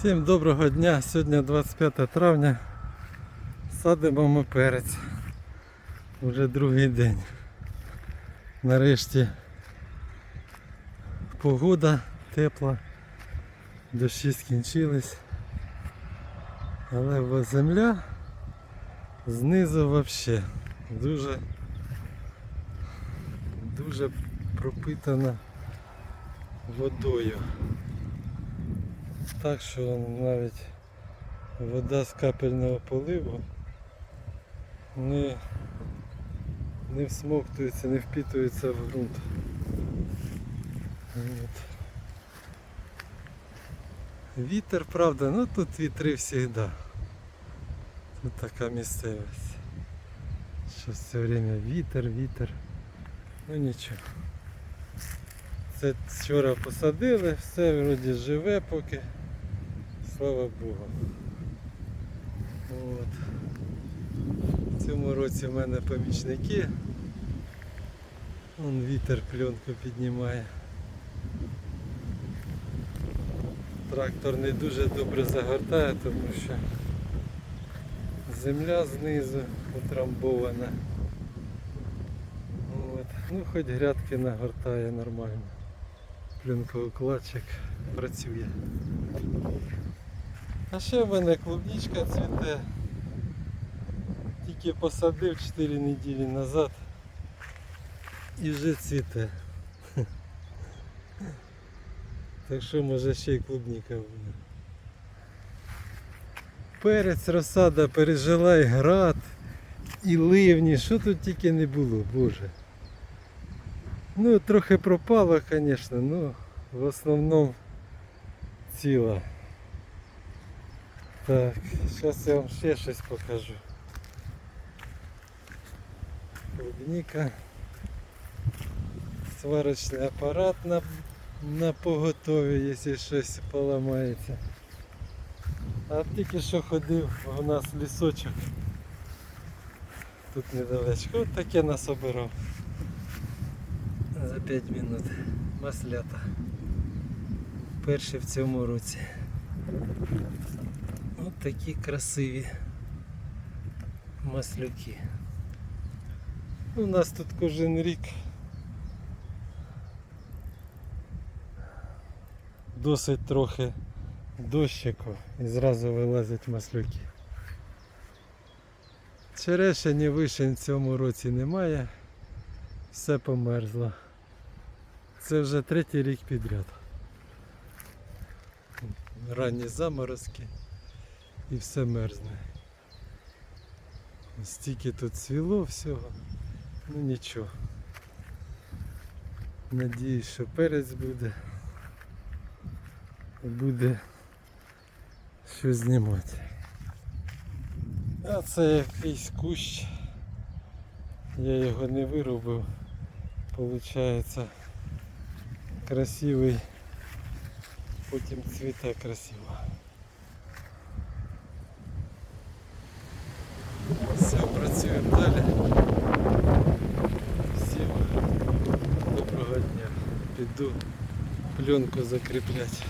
Всім доброго дня, сьогодні 25 травня. Садимо ми перець. Уже другий день. Нарешті погода тепла, дощі скінчились. Але земля знизу взагалі дуже дуже пропитана водою. Так що навіть вода з капельного поливу не, не всмоктується, не впитується в ґрунт. От. Вітер, правда, ну тут вітри завжди. Тут така місцевість. Що все время вітер, вітер. Ну нічого. Це вчора посадили, все вроді живе поки. Слава Богу. От. В цьому році в мене помічники. Вон вітер пленку піднімає. Трактор не дуже добре загортає, тому що земля знизу утрамбована. От. Ну хоч грядки нагортає нормально. Пленковикладчик працює. А ще в мене клубничка цвіте. Тільки посадив 4 неділі назад і вже цвіте. Так що може ще й клубніка буде. Перець, розсада пережила і град, і ливні, що тут тільки не було, боже. Ну, трохи пропало, звісно, ну в основному ціла. Так, зараз я вам ще щось покажу. Клубника. Сварочний апарат на, на поготові, якщо щось поламається. А тільки що ходив у нас лісочок. Тут недалечко. От таке насобирав. За 5 минут. Маслята. Перші в цьому році. Такі красиві маслюки. У нас тут кожен рік досить трохи дощику і зразу вилазять маслюки. Черешень і вишень в цьому році немає, все померзло. Це вже третій рік підряд. Ранні заморозки і все мерзне. Стільки тут цвіло всього, ну нічого. Надіюсь, що перець буде. Буде що знімати. А це якийсь кущ. Я його не виробив. Получається красивий. Потім цвіте красиво. Все, працюємо далі. Всім доброго дня. Піду пленку закріплять.